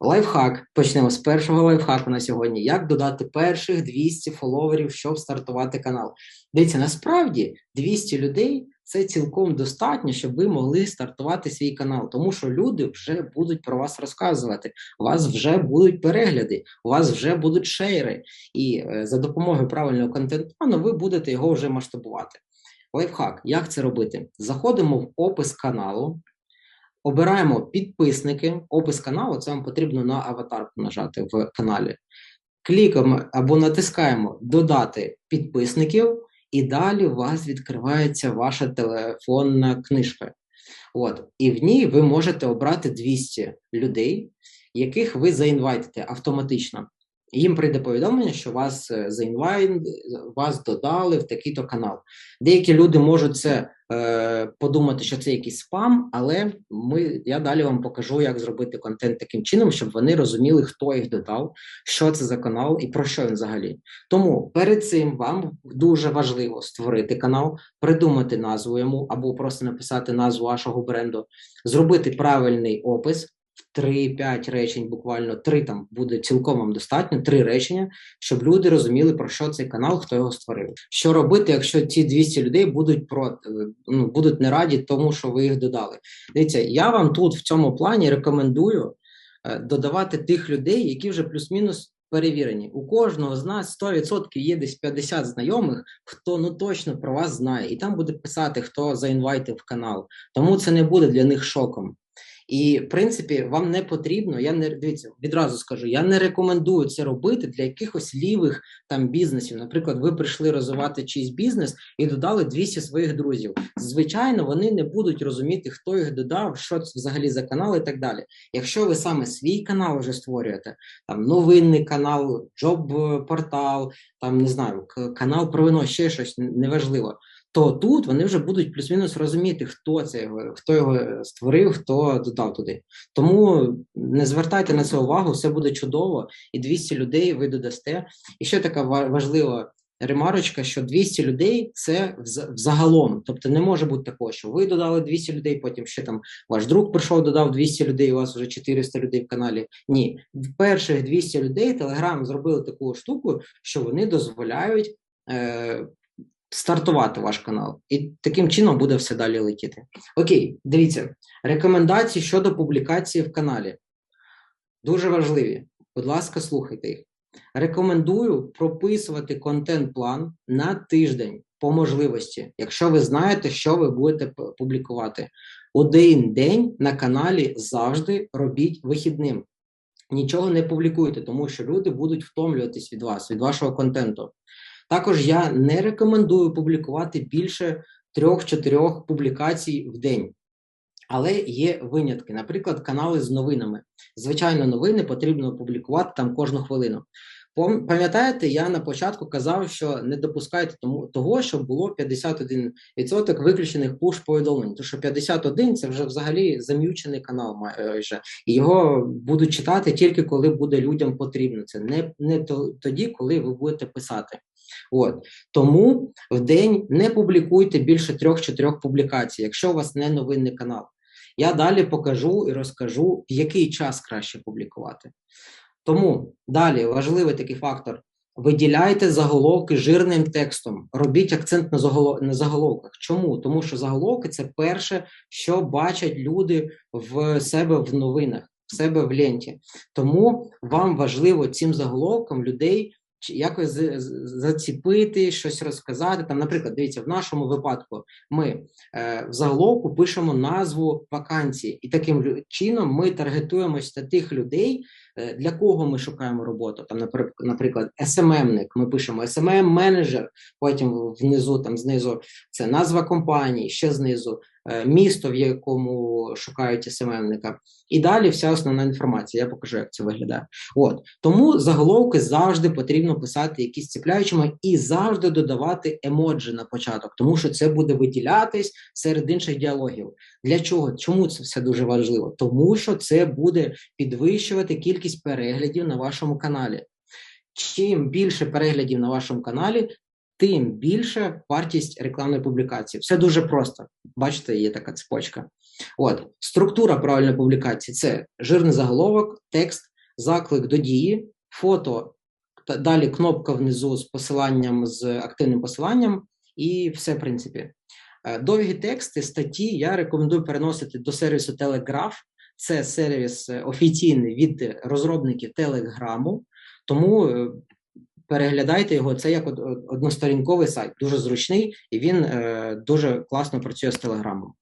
Лайфхак. Почнемо з першого лайфхаку на сьогодні. Як додати перших 200 фоловерів, щоб стартувати канал? Дивіться, насправді 200 людей це цілком достатньо, щоб ви могли стартувати свій канал, тому що люди вже будуть про вас розказувати. У вас вже будуть перегляди, у вас вже будуть шейри, і е, за допомогою правильного контент-плану ви будете його вже масштабувати. Лайфхак, як це робити? Заходимо в опис каналу. Обираємо підписники, опис каналу, це вам потрібно на аватарку нажати в каналі. Клікаємо або натискаємо Додати підписників, і далі у вас відкривається ваша телефонна книжка. От, І в ній ви можете обрати 200 людей, яких ви заінвайтите автоматично їм прийде повідомлення, що вас е, заінвайн, вас додали в такий-то канал. Деякі люди можуть це е, подумати, що це якийсь спам, але ми, я далі вам покажу, як зробити контент таким чином, щоб вони розуміли, хто їх додав, що це за канал і про що він взагалі. Тому перед цим вам дуже важливо створити канал, придумати назву йому або просто написати назву вашого бренду, зробити правильний опис. 3-5 речень, буквально 3 там буде цілком вам достатньо, 3 речення, щоб люди розуміли, про що цей канал, хто його створив. Що робити, якщо ці 200 людей будуть проти, ну, будуть не раді тому, що ви їх додали. Дивіться, я вам тут в цьому плані рекомендую е, додавати тих людей, які вже плюс-мінус. Перевірені, у кожного з нас 100% є десь 50 знайомих, хто ну точно про вас знає, і там буде писати, хто заінвайтив канал. Тому це не буде для них шоком. І в принципі, вам не потрібно. Я не дивіться, відразу скажу, я не рекомендую це робити для якихось лівих там бізнесів. Наприклад, ви прийшли розвивати чийсь бізнес і додали 200 своїх друзів. Звичайно, вони не будуть розуміти, хто їх додав, що це взагалі за канал і так далі. Якщо ви саме свій канал вже створюєте, там новинний канал, джоб-портал, там не знаю, канал про вино, ще щось неважливо то тут вони вже будуть плюс-мінус розуміти, хто це його, хто його створив, хто додав туди. Тому не звертайте на це увагу, все буде чудово, і 200 людей ви додасте. І ще така важлива ремарочка, що 200 людей це взагалом. Тобто не може бути такого, що ви додали 200 людей, потім ще там ваш друг прийшов, додав 200 людей, у вас вже 400 людей в каналі. Ні, перших 200 людей Telegram зробили таку штуку, що вони дозволяють. Стартувати ваш канал, і таким чином буде все далі летіти. Окей, дивіться, рекомендації щодо публікації в каналі. Дуже важливі. Будь ласка, слухайте їх. Рекомендую прописувати контент-план на тиждень по можливості, якщо ви знаєте, що ви будете публікувати. Один день на каналі завжди робіть вихідним. Нічого не публікуйте, тому що люди будуть втомлюватись від вас, від вашого контенту. Також я не рекомендую публікувати більше трьох-чотирьох публікацій в день. Але є винятки, наприклад, канали з новинами. Звичайно, новини потрібно публікувати там кожну хвилину. Пам'ятаєте, я на початку казав, що не допускайте тому того, щоб було 51% виключених пуш повідомлень. Тому що 51 – це вже взагалі зам'ючений канал, майже його будуть читати тільки коли буде людям потрібно. Це не не тоді, коли ви будете писати. От тому в день не публікуйте більше трьох-чотирьох публікацій, якщо у вас не новинний канал. Я далі покажу і розкажу, в який час краще публікувати. Тому далі важливий такий фактор. Виділяйте заголовки жирним текстом, робіть акцент на заголов... на заголовках. Чому? Тому що заголовки це перше, що бачать люди в себе в новинах, в себе в ленті. Тому вам важливо цим заголовком людей якось заціпити, щось розказати. Там, наприклад, дивіться, в нашому випадку ми е, в заголовку пишемо назву вакансії, і таким чином ми таргетуємося на тих людей, е, для кого ми шукаємо роботу. Там, наприклад, SMM-ник, ми пишемо SMM-менеджер, потім внизу, там знизу це назва компанії, ще знизу. Е, місто, в якому шукають СММника, і далі вся основна інформація. Я покажу, як це виглядає. От тому заголовки завжди потрібно писати якісь ціпляючими і завжди додавати емоджі на початок, тому що це буде виділятись серед інших діалогів. Для чого? Чому це все дуже важливо? Тому що це буде підвищувати кількість переглядів на вашому каналі. Чим більше переглядів на вашому каналі, тим більше вартість рекламної публікації. Все дуже просто. Бачите, є така цепочка. От структура правильної публікації це жирний заголовок, текст, заклик до дії, фото, та далі кнопка внизу з посиланням з активним посиланням, і все, в принципі. Е, Довгі тексти, статті я рекомендую переносити до сервісу Telegraph. Це сервіс е, офіційний від розробників Телеграму, тому е, переглядайте його. Це як од- од- односторінковий сайт, дуже зручний, і він е, дуже класно працює з Телеграмом.